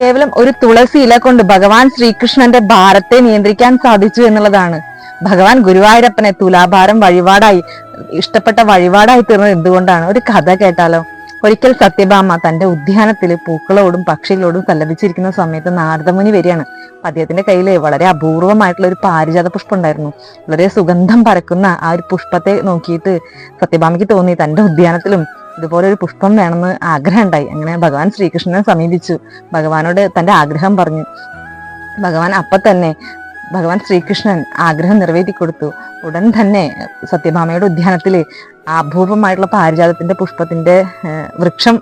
കേവലം ഒരു തുളസി ഇല കൊണ്ട് ഭഗവാൻ ശ്രീകൃഷ്ണന്റെ ഭാരത്തെ നിയന്ത്രിക്കാൻ സാധിച്ചു എന്നുള്ളതാണ്. ഭഗവാൻ ഗുരുവായൂരപ്പനെ തുലാഭാരം വഴിപാടായി ഇഷ്ടപ്പെട്ട വഴിപാടായി തീർന്നത് എന്തുകൊണ്ടാണ്? ഒരു കഥ കേട്ടാലോ? ഒരിക്കൽ സത്യഭാമ തന്റെ ഉദ്യാനത്തിൽ പൂക്കളോടും പക്ഷികളോടും സല്ലപിച്ചിരിക്കുന്ന സമയത്ത് നാരദമുനി വരികയാണ്. അദ്ദേഹത്തിന്റെ കയ്യിൽ വളരെ അപൂർവമായിട്ടുള്ള ഒരു പാരിജാത പുഷ്പം ഉണ്ടായിരുന്നു വളരെ സുഗന്ധം പരക്കുന്ന ആ ഒരു പുഷ്പത്തെ നോക്കിയിട്ട് സത്യഭാമയ്ക്ക് തോന്നി തന്റെ ഉദ്യാനത്തിലും ഇതുപോലെ ഒരു പുഷ്പം വേണമെന്ന് ആഗ്രഹം ഉണ്ടായി അങ്ങനെ ഭഗവാൻ ശ്രീകൃഷ്ണനെ സമീപിച്ചു. ഭഗവാനോട് തന്റെ ആഗ്രഹം പറഞ്ഞു. ഭഗവാൻ അപ്പൊ തന്നെ ഭഗവാൻ ശ്രീകൃഷ്ണൻ ആഗ്രഹം നിറവേറ്റി കൊടുത്തു. ഉടൻ തന്നെ സത്യഭാമയുടെ ഉദ്യാനത്തിൽ അപൂർവമായിട്ടുള്ള പാരിജാതത്തിന്റെ പുഷ്പത്തിന്റെ വൃക്ഷം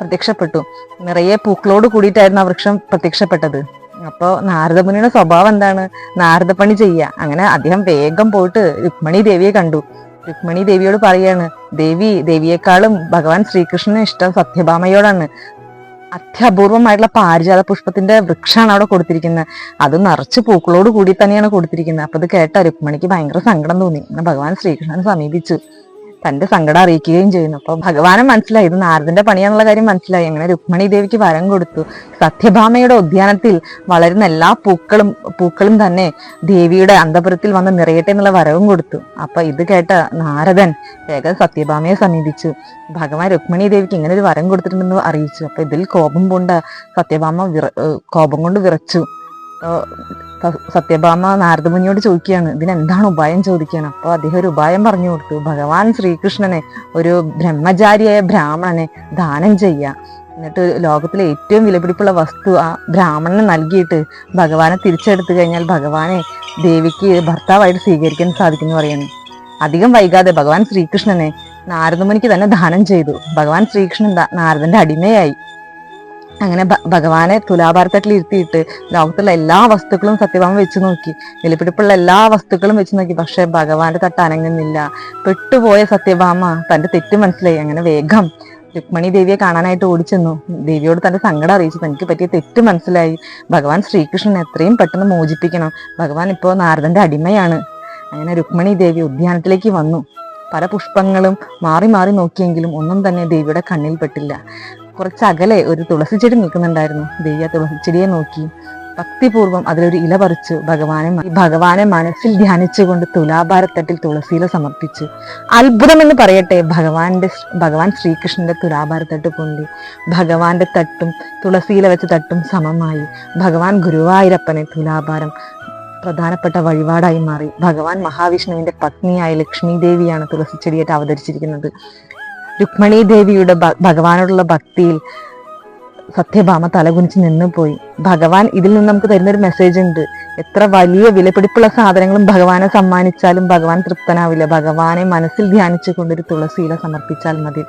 പ്രത്യക്ഷപ്പെട്ടു. നിറയെ പൂക്കളോട് കൂടിയിട്ടായിരുന്നു ആ വൃക്ഷം പ്രത്യക്ഷപ്പെട്ടത്. അപ്പോൾ നാരദമുനിയുടെ സ്വഭാവം എന്താണ്? നാരദപ്പണി ചെയ്യുക. അങ്ങനെ അദ്ദേഹം വേഗം പോയിട്ട് രുക്മണി ദേവിയെ കണ്ടു. രുക്മണി ദേവിയോട് പറയാണ് ദേവി ദേവിയെക്കാളും ഭഗവാൻ ശ്രീകൃഷ്ണന് ഇഷ്ടം സത്യഭാമയോടാണ്. അത്യപൂർവമായിട്ടുള്ള പാരിജാത പുഷ്പത്തിന്റെ വൃക്ഷമാണ് അവിടെ കൊടുത്തിരിക്കുന്നത്. അത് നിറച്ച് പൂക്കളോട് കൂടി തന്നെയാണ് കൊടുത്തിരിക്കുന്നത്. അപ്പൊ അത് കേട്ട രുക്മിണിക്ക് ഭയങ്കര സങ്കടം തോന്നി. ഭഗവാൻ ശ്രീകൃഷ്ണനെ സമീപിച്ചു. തന്റെ സങ്കടം അറിയിക്കുകയും ചെയ്യുന്നു. അപ്പൊ ഭഗവാനെ മനസ്സിലായി. ഇത് നാരദന്റെ പണിയാന്നുള്ള കാര്യം മനസ്സിലായി. അങ്ങനെ രുക്മിണി ദേവിക്ക് വരം കൊടുത്തു. സത്യഭാമയുടെ ഉദ്യാനത്തിൽ വളരുന്ന എല്ലാ പൂക്കളും പൂക്കളും തന്നെ ദേവിയുടെ അന്തപുരത്തിൽ വന്ന് നിറയട്ടെ എന്നുള്ള വരവും കൊടുത്തു. അപ്പൊ ഇത് കേട്ട നാരദൻ വേഗം സത്യഭാമയെ സമീപിച്ചു. ഭഗവാൻ രുക്മിണി ദേവിക്ക് ഇങ്ങനെ ഒരു വരം കൊടുത്തിട്ടുണ്ടെന്ന് അറിയിച്ചു. അപ്പൊ ഇതിൽ കോപം കൊണ്ട് സത്യഭാമ കോപം കൊണ്ട് വിറച്ചു. സത്യഭാമ നാരദമുനിയോട് ചോദിക്കുകയാണ് ഇതിനെന്താണ് ഉപായം ചോദിക്കുകയാണ്? അപ്പോൾ അദ്ദേഹം ഒരു ഉപായം പറഞ്ഞു കൊടുത്തു. ഭഗവാൻ ശ്രീകൃഷ്ണനെ ഒരു ബ്രഹ്മചാരിയായ ബ്രാഹ്മണനെ ദാനം ചെയ്യുക. എന്നിട്ട് ലോകത്തിലെ ഏറ്റവും വിലപിടിപ്പുള്ള വസ്തു ആ ബ്രാഹ്മണന് നൽകിയിട്ട് ഭഗവാനെ തിരിച്ചെടുത്തു കഴിഞ്ഞാൽ ഭഗവാനെ ദേവിക്ക് ഭർത്താവായിട്ട് സ്വീകരിക്കാൻ സാധിക്കുമെന്ന് പറയുന്നു. അധികം വൈകാതെ ഭഗവാൻ ശ്രീകൃഷ്ണനെ നാരദമുനിക്ക് തന്നെ ദാനം ചെയ്തു. ഭഗവാൻ ശ്രീകൃഷ്ണൻ നാരദന്റെ അടിമയായി. അങ്ങനെ ഭഗവാനെ തുലാഭാരത്തട്ടിൽ ഇരുത്തിയിട്ട് ലോകത്തുള്ള എല്ലാ വസ്തുക്കളും സത്യഭാമ വെച്ച് നോക്കി. വിലപിടിപ്പുള്ള എല്ലാ വസ്തുക്കളും വെച്ച് നോക്കി. പക്ഷെ ഭഗവാന്റെ തട്ട് അനങ്ങുന്നില്ല. പെട്ടുപോയ സത്യഭാമ തന്റെ തെറ്റ് മനസ്സിലായി. അങ്ങനെ വേഗം രുക്മണി ദേവിയെ കാണാനായിട്ട് ഓടിച്ചെന്നു. ദേവിയോട് തന്റെ സങ്കടം അറിയിച്ചു. തനിക്ക് പറ്റിയ തെറ്റ് മനസ്സിലായി. ഭഗവാൻ ശ്രീകൃഷ്ണൻ എത്രയും പെട്ടെന്ന് മോചിപ്പിക്കണം. ഭഗവാൻ ഇപ്പോൾ നാരദന്റെ അടിമയാണ്. അങ്ങനെ രുക്മണി ദേവി ഉദ്യാനത്തിലേക്ക് വന്നു. പല പുഷ്പങ്ങളും മാറി മാറി നോക്കിയെങ്കിലും ഒന്നും തന്നെ ദേവിയുടെ കണ്ണിൽ പെട്ടില്ല. കുറച്ച് അകലെ ഒരു തുളസി ചെടി നിൽക്കുന്നുണ്ടായിരുന്നു. ദേവി ആ തുളസി ചെടിയെ നോക്കി. ഭക്തിപൂർവം അതിലൊരു ഇല പറിച്ചു ഭഗവാനെ ഭഗവാനെ മനസ്സിൽ ധ്യാനിച്ചുകൊണ്ട് തുലാഭാരത്തട്ടിൽ തുളസിയില സമർപ്പിച്ചു. അത്ഭുതം എന്ന് പറയട്ടെ ഭഗവാന്റെ ഭഗവാൻ ശ്രീകൃഷ്ണന്റെ തുലാഭാരത്തട്ട് പൊന്തി. ഭഗവാന്റെ തട്ടും തുളസിയില വെച്ച തട്ടും സമമായി. ഭഗവാൻ ഗുരുവായൂരപ്പനെ തുലാഭാരം പ്രധാനപ്പെട്ട വഴിപാടായി മാറി. ഭഗവാൻ മഹാവിഷ്ണുവിന്റെ പത്നിയായ ലക്ഷ്മി ദേവിയാണ് തുളസി ചെടിയായിട്ട് അവതരിച്ചിരിക്കുന്നത്. രുക്മണി ദേവിയുടെ ഭഗവാനോടുള്ള ഭക്തിയിൽ സത്യഭാമ തലകുനിച്ച് നിന്നുപോയി. ഭഗവാൻ ഇതിൽ നിന്ന് നമുക്ക് തരുന്നൊരു മെസ്സേജ് ഉണ്ട്. എത്ര വലിയ വിലപിടിപ്പുള്ള സാധനങ്ങളും ഭഗവാനെ സമ്മാനിച്ചാലും ഭഗവാൻ തൃപ്തനാവില്ല. ഭഗവാനെ മനസ്സിൽ ധ്യാനിച്ചുകൊണ്ട് ഒരു തുളസിയില സമർപ്പിച്ചാൽ മതി.